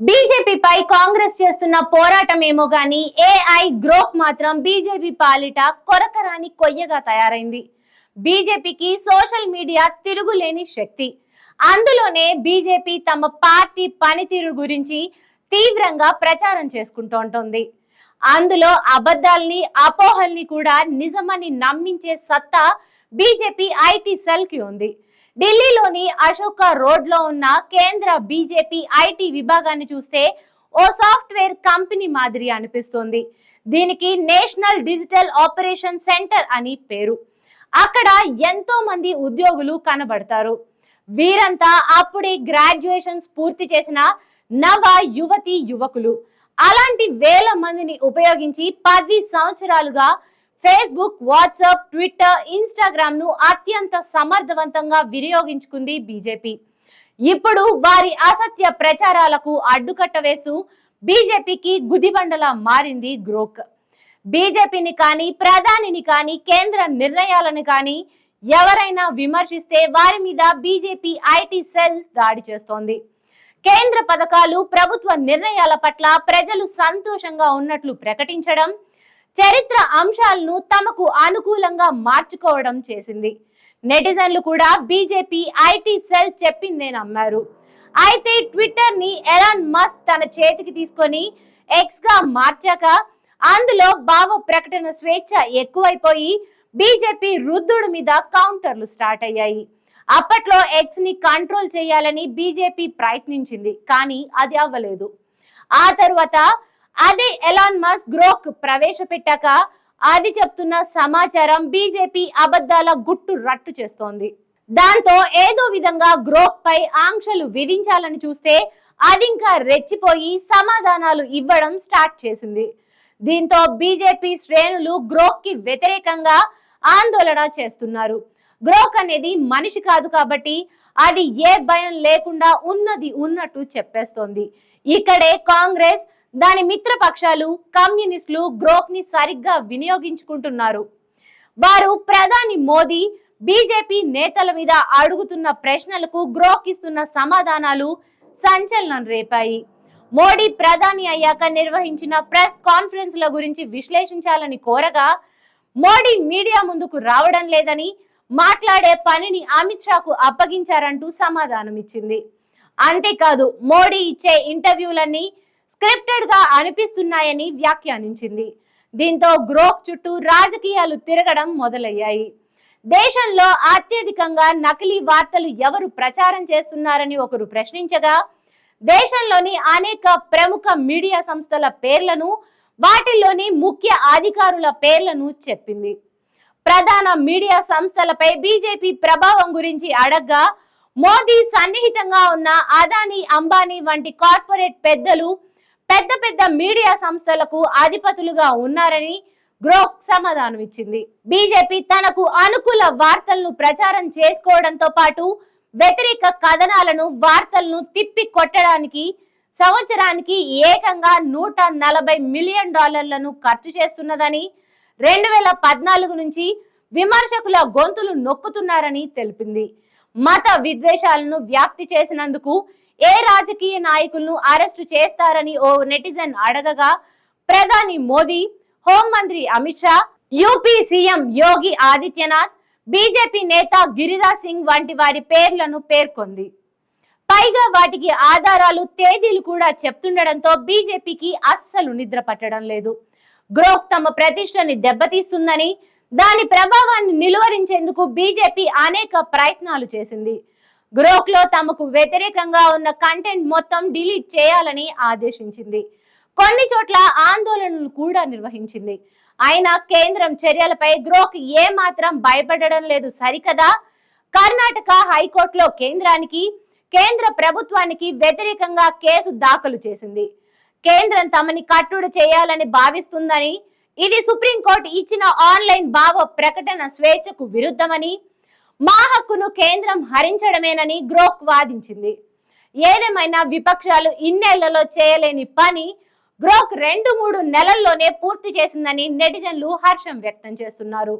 బీజేపీపై కాంగ్రెస్ చేస్తున్న పోరాటం ఏమో గాని ఏఐ గ్రోప్ మాత్రం బీజేపీ పాలిట కొరకరాని కొయ్యగా తయారైంది. బీజేపీకి సోషల్ మీడియా తిరుగులేని శక్తి. అందులోనే బీజేపీ తమ పార్టీ పనితీరు గురించి తీవ్రంగా ప్రచారం చేసుకుంటూ ఉంటుంది. అందులో అబద్ధాల్ని అపోహల్ని కూడా నిజమని నమ్మించే సత్తా బీజేపీ ఐటీ సెల్కి ఉంది. ఢిల్లీలోని అశోక రోడ్లో ఉన్న కేంద్ర బీజేపీ ఐటీ విభాగాన్ని చూస్తే ఓ సాఫ్ట్వేర్ కంపెనీ మాదిరి అనిపిస్తుంది. దీనికి నేషనల్ డిజిటల్ ఆపరేషన్ సెంటర్ అని పేరు. అక్కడ ఎంతో మంది ఉద్యోగులు కనబడతారు. వీరంతా అప్పుడే గ్రాడ్యుయేషన్స్ పూర్తి చేసిన నవ యువతి యువకులు. అలాంటి వేల మందిని ఉపయోగించి పది సంవత్సరాలుగా ఫేస్బుక్ వాట్సాప్ ట్విట్టర్ ఇన్స్టాగ్రామ్ను అత్యంత సమర్థవంతంగా వినియోగించుకుంది బీజేపీ. ఇప్పుడు వారి అసత్య ప్రచారాలకు అడ్డుకట్ట వేస్తూ బీజేపీకి గుదిబండలా మారింది గ్రోక్. బీజేపీని కానీ ప్రధానిని కానీ కేంద్ర నిర్ణయాలను కానీ ఎవరైనా విమర్శిస్తే వారి మీద బీజేపీ ఐటీ సెల్ దాడి చేస్తోంది. కేంద్ర పథకాలు ప్రభుత్వ నిర్ణయాల పట్ల ప్రజలు సంతోషంగా ఉన్నట్లు ప్రకటించడం చరిత్ర అంశాలను తమకు అనుకూలంగా మార్చుకోవడం చేసింది. నెటిజన్లు కూడా బీజేపీ ఐటీ సెల్ చెప్పిందే నమ్మారు. అయితే ట్విట్టర్ని ఎలాన్ మస్క్ తన చేతికి తీసుకొని ఎక్స్గా మార్చాక అందులో భావ ప్రకటన స్వేచ్ఛ ఎక్కువైపోయి బీజేపీ రుద్దుడు మీద కౌంటర్లు స్టార్ట్ అయ్యాయి. అప్పట్లో ఎక్స్ని కంట్రోల్ చేయాలని బీజేపీ ప్రయత్నించింది కానీ అది అవ్వలేదు. ఆ తర్వాత అదే ఎలాన్ మస్క్ గ్రోక్ ప్రవేశపెట్టాక అది చెప్తున్న సమాచారం బీజేపీ అబద్ధాల గుట్టు రట్టు చేస్తోంది. దాంతో ఏదో విధంగా గ్రోక్ పై ఆంక్షలు విధించాలని చూస్తే అది ఇంకా రెచ్చిపోయి సమాధానాలు ఇవ్వడం స్టార్ట్ చేసింది. దీంతో బీజేపీ శ్రేణులు గ్రోక్కి వ్యతిరేకంగా ఆందోళన చేస్తున్నారు. గ్రోక్ అనేది మనిషి కాదు కాబట్టి అది ఏ భయం లేకుండా ఉన్నది ఉన్నట్టు చెప్పేస్తోంది. ఇక్కడే కాంగ్రెస్ దాని మిత్రపక్షాలు కమ్యూనిస్టులు గ్రోక్ని సరిగ్గా వినియోగించుకుంటున్నారు. వారు ప్రధాని మోదీ బీజేపీ నేతల మీద అడుగుతున్న ప్రశ్నలకు గ్రోక్ ఇస్తున్న సమాధానాలు సంచలనం రేపాయి. మోడీ ప్రధాని అయ్యాక నిర్వహించిన ప్రెస్ కాన్ఫరెన్స్ల గురించి విశ్లేషించాలని కోరగా మోడీ మీడియా ముందుకు రావడం లేదని మాట్లాడే పనిని అమిత్ షాకు అప్పగించారంటూ సమాధానం ఇచ్చింది అంతేకాదు మోడీ ఇచ్చే ఇంటర్వ్యూలన్నీ స్క్రిప్టెడ్గా అనిపిస్తున్నాయని వ్యాఖ్యానించింది. దీంతో గ్రోక్ చుట్టూ రాజకీయాలు తిరగడం మొదలయ్యాయి. దేశంలో అత్యధికంగా నకిలీ వార్తలు ఎవరు ప్రచారం చేస్తున్నారని ఒకరు ప్రశ్నించగా దేశంలోని అనేక ప్రముఖ మీడియా సంస్థల పేర్లను వాటిల్లోని ముఖ్య అధికారుల పేర్లను చెప్పింది. ప్రధాన మీడియా సంస్థలపై బీజేపీ ప్రభావం గురించి అడగ్గా మోదీ సన్నిహితంగా ఉన్న అదానీ అంబానీ వంటి కార్పొరేట్ పెద్దలు పెద్ద పెద్ద మీడియా సంస్థలకు అధిపతులుగా ఉన్నారని గ్రోక్ సమాధానం ఇచ్చింది. బీజేపీ తనకు అనుకూల వార్తలను ప్రచారం చేసుకోవడంతో పాటు వ్యతిరేక కథనాలను వార్తలను తిప్పి కొట్టడానికి సంవత్సరానికి ఏకంగా నూట నలభై మిలియన్ డాలర్లను ఖర్చు చేస్తున్నదని రెండు వేల పద్నాలుగు నుంచి విమర్శకుల గొంతులు నొక్కుతున్నారని తెలిపింది. మత విద్వేషాలను వ్యాప్తి చేసినందుకు ఏ రాజకీయ నాయకులను అరెస్టు చేస్తారని ఓ నెటిజన్ అడగగా ప్రధాని మోదీ హోంమంత్రి Amit Shah UP CM Yogi Adityanath BJP నేత గిరిరాజ్ సింగ్ వంటి వారి పేర్లను పేర్కొంది. పైగా వాటికి ఆధారాలు తేదీలు కూడా చెప్తుండడంతో బీజేపీకి అస్సలు నిద్ర పట్టడం లేదు. గ్రోక్ తమ ప్రతిష్టని దెబ్బతీస్తుందని దాని ప్రభావాన్ని నిలువరించేందుకు బీజేపీ అనేక ప్రయత్నాలు చేసింది. గ్రోక్లో తమకు వ్యతిరేకంగా ఉన్న కంటెంట్ మొత్తం డిలీట్ చేయాలని ఆదేశించింది. కొన్ని చోట్ల ఆందోళనలు కూడా నిర్వహించింది. అయినా కేంద్రం చర్యలపై గ్రోక్ ఏమాత్రం భయపడడం లేదు సరికదా? కర్ణాటక హైకోర్టులో కేంద్రానికి కేంద్ర ప్రభుత్వానికి వ్యతిరేకంగా కేసు దాఖలు చేసింది. కేంద్రం తమని కట్టుడు చేయాలని భావిస్తుందని ఇది సుప్రీంకోర్టు ఇచ్చిన ఆన్లైన్ భావ ప్రకటన స్వేచ్ఛకు విరుద్ధమని మా హక్కును కేంద్రం హరించడమేనని గ్రోక్ వాదించింది. ఏదేమైనా విపక్షాలు ఇన్నేళ్ళలో చేయలేని పని గ్రోక్ రెండు మూడు నెలల్లోనే పూర్తి చేసిందని నెటిజన్లు హర్షం వ్యక్తం చేస్తున్నారు.